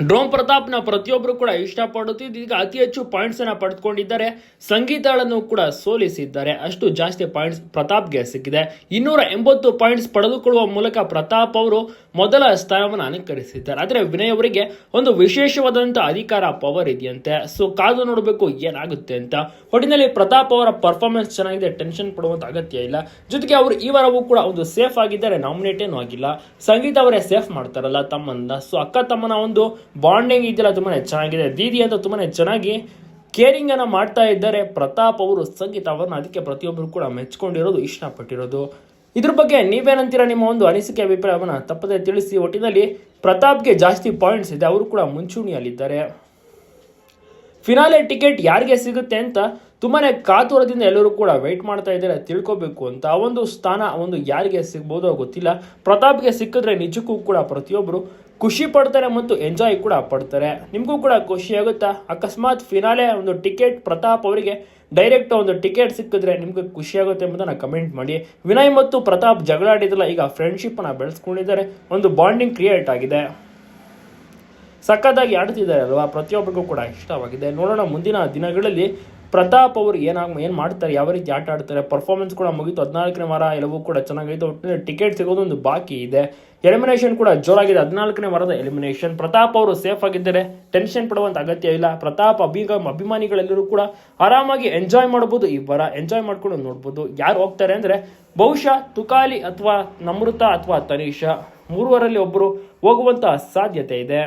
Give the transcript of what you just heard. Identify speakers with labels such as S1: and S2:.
S1: ಡ್ರೋಮ್ ಪ್ರತಾಪ್ನ ಪ್ರತಿಯೊಬ್ಬರು ಕೂಡ ಇಷ್ಟಪಡುತ್ತಿದ್ದು, ಈಗ ಅತಿ ಹೆಚ್ಚು ಪಾಯಿಂಟ್ಸ್ ಅನ್ನ ಪಡೆದುಕೊಂಡಿದ್ದಾರೆ. ಸಂಗೀತಾಳನ್ನು ಕೂಡ ಸೋಲಿಸಿದ್ದಾರೆ. ಅಷ್ಟು ಜಾಸ್ತಿ ಪಾಯಿಂಟ್ಸ್ ಪ್ರತಾಪ್ಗೆ ಸಿಕ್ಕಿದೆ. ಇನ್ನೂರ ಎಂಬತ್ತು ಪಾಯಿಂಟ್ಸ್ ಪಡೆದುಕೊಳ್ಳುವ ಮೂಲಕ ಪ್ರತಾಪ್ ಅವರು ಮೊದಲ ಸ್ಥಾನವನ್ನು ಅಲಂಕರಿಸಿದ್ದಾರೆ. ಆದರೆ ವಿನಯ್ ಅವರಿಗೆ ಒಂದು ವಿಶೇಷವಾದಂಥ ಅಧಿಕಾರ ಪವರ್ ಇದೆಯಂತೆ. ಸೊ ಕಾದು ನೋಡಬೇಕು ಏನಾಗುತ್ತೆ ಅಂತ. ಒಟ್ಟಿನಲ್ಲಿ ಪ್ರತಾಪ್ ಅವರ ಪರ್ಫಾರ್ಮೆನ್ಸ್ ಚೆನ್ನಾಗಿದೆ. ಟೆನ್ಷನ್ ಪಡುವಂತ ಅಗತ್ಯ ಇಲ್ಲ. ಜೊತೆಗೆ ಅವರು ಈ ವಾರವೂ ಕೂಡ ಒಂದು ಸೇಫ್ ಆಗಿದ್ದಾರೆ. ನಾಮಿನೇಟ್ ಏನೂ ಆಗಿಲ್ಲ. ಸಂಗೀತ ಅವರೇ ಸೇಫ್ ಮಾಡ್ತಾರಲ್ಲ ತಮ್ಮನ್ನ. ಸೊ ಅಕ್ಕ ತಮ್ಮನ ಒಂದು ಬಾಂಡಿಂಗ್ ಇದೆಯಲ್ಲ ತುಂಬಾ ಚೆನ್ನಾಗಿದೆ. ದೀದಿ ಅಂತ ತುಂಬಾ ಚೆನ್ನಾಗಿ ಕೇರಿಂಗ್ ಅನ್ನ ಮಾಡ್ತಾ ಇದ್ದಾರೆ. ಪ್ರತಾಪ್ ಅವರು, ಸಂಗೀತ ಅವರನ್ನ ಅದಕ್ಕೆ ಪ್ರತಿಯೊಬ್ಬರು ಕೂಡ ಮೆಚ್ಕೊಂಡಿರೋದು, ಇಷ್ಟಪಟ್ಟಿರೋದು. ಇದ್ರ ಬಗ್ಗೆ ನೀವೇನಂತೀರಾ ನಿಮ್ಮ ಒಂದು ಅನಿಸಿಕೆ, ಅಭಿಪ್ರಾಯವನ್ನು ತಪ್ಪದೆ ತಿಳಿಸಿ. ಒಟ್ಟಿನಲ್ಲಿ ಪ್ರತಾಪ್ಗೆ ಜಾಸ್ತಿ ಪಾಯಿಂಟ್ಸ್ ಇದೆ. ಅವರು ಕೂಡ ಮುಂಚೂಣಿಯಲ್ಲಿದ್ದಾರೆ. ಫಿನಾಲೆ ಟಿಕೆಟ್ ಯಾರಿಗೆ ಸಿಗುತ್ತೆ ಅಂತ ತುಂಬಾ ಕಾತುರದಿಂದ ಎಲ್ಲರೂ ಕೂಡ ವೆಯ್ಟ್ ಮಾಡ್ತಾ ಇದ್ದಾರೆ, ತಿಳ್ಕೊಬೇಕು ಅಂತ. ಆ ಒಂದು ಸ್ಥಾನ ಒಂದು ಯಾರಿಗೆ ಸಿಗ್ಬೋದೋ ಗೊತ್ತಿಲ್ಲ. ಪ್ರತಾಪ್ಗೆ ಸಿಕ್ಕಿದ್ರೆ ನಿಜಕ್ಕೂ ಕೂಡ ಪ್ರತಿಯೊಬ್ಬರು ಖುಷಿ ಪಡ್ತಾರೆ ಮತ್ತು ಎಂಜಾಯ್ ಕೂಡ ಪಡ್ತಾರೆ. ನಿಮಗೂ ಕೂಡ ಖುಷಿ ಆಗುತ್ತಾ? ಅಕಸ್ಮಾತ್ ಫಿನಾಲೆ ಒಂದು ಟಿಕೆಟ್ ಪ್ರತಾಪ್ ಅವರಿಗೆ ಡೈರೆಕ್ಟ್ ಒಂದು ಟಿಕೆಟ್ ಸಿಕ್ಕಿದ್ರೆ ನಿಮ್ಗೆ ಖುಷಿ ಆಗುತ್ತೆ ಎಂಬುದನ್ನು ಕಮೆಂಟ್ ಮಾಡಿ. ವಿನಯ್ ಮತ್ತು ಪ್ರತಾಪ್ ಜಗಳ ಆಡಿದ್ರಲ್ಲ ಈಗ ಫ್ರೆಂಡ್ಶಿಪ್ಪನ್ನು ಬೆಳೆಸ್ಕೊಂಡಿದ್ದಾರೆ. ಒಂದು ಬಾಂಡಿಂಗ್ ಕ್ರಿಯೇಟ್ ಆಗಿದೆ. ಸಖತ್ತಾಗಿ ಆಡ್ತಿದ್ದಾರೆ ಅಲ್ವಾ ಪ್ರತಿಯೊಬ್ಬರಿಗೂ ಕೂಡ ಇಷ್ಟವಾಗಿದೆ. ನೋಡೋಣ ಮುಂದಿನ ದಿನಗಳಲ್ಲಿ ಪ್ರತಾಪ್ ಅವರು ಏನಾಗ ಏನು ಮಾಡ್ತಾರೆ, ಯಾವ ರೀತಿ ಆಟ ಆಡ್ತಾರೆ ಪರ್ಫಾರ್ಮೆನ್ಸ್ ಕೂಡ ಮುಗಿತು, ಹದಿನಾಲ್ಕನೇ ವಾರ ಎಲ್ಲವೂ ಕೂಡ ಚೆನ್ನಾಗೈತೆ, ಒಟ್ಟಿನಲ್ಲಿ ಟಿಕೆಟ್ ಸಿಗೋದು ಒಂದು ಬಾಕಿ ಇದೆ. ಎಲಿಮಿನೇಷನ್ ಕೂಡ ಜೋರಾಗಿದೆ, ಹದಿನಾಲ್ಕನೇ ವಾರದ ಎಲಿಮಿನೇಷನ್ ಪ್ರತಾಪ್ ಅವರು ಸೇಫ್ ಆಗಿದ್ದಾರೆ ಟೆನ್ಷನ್ ಪಡುವಂಥ ಅಗತ್ಯ ಇಲ್ಲ. ಪ್ರತಾಪ್ ಅಭಿಗ ಅಭಿಮಾನಿಗಳೆಲ್ಲರೂ ಕೂಡ ಆರಾಮಾಗಿ ಎಂಜಾಯ್ ಮಾಡ್ಬೋದು, ಈ ವಾರ ಎಂಜಾಯ್ ಮಾಡ್ಕೊಂಡು ನೋಡ್ಬೋದು. ಯಾರು ಹೋಗ್ತಾರೆ ಅಂದರೆ ಬಹುಶಃ ತುಕಾಲಿ ಅಥವಾ ನಮೃತ ಅಥವಾ ತನೀಷ ಮೂರುವರಲ್ಲಿ ಒಬ್ಬರು ಹೋಗುವಂಥ ಸಾಧ್ಯತೆ ಇದೆ.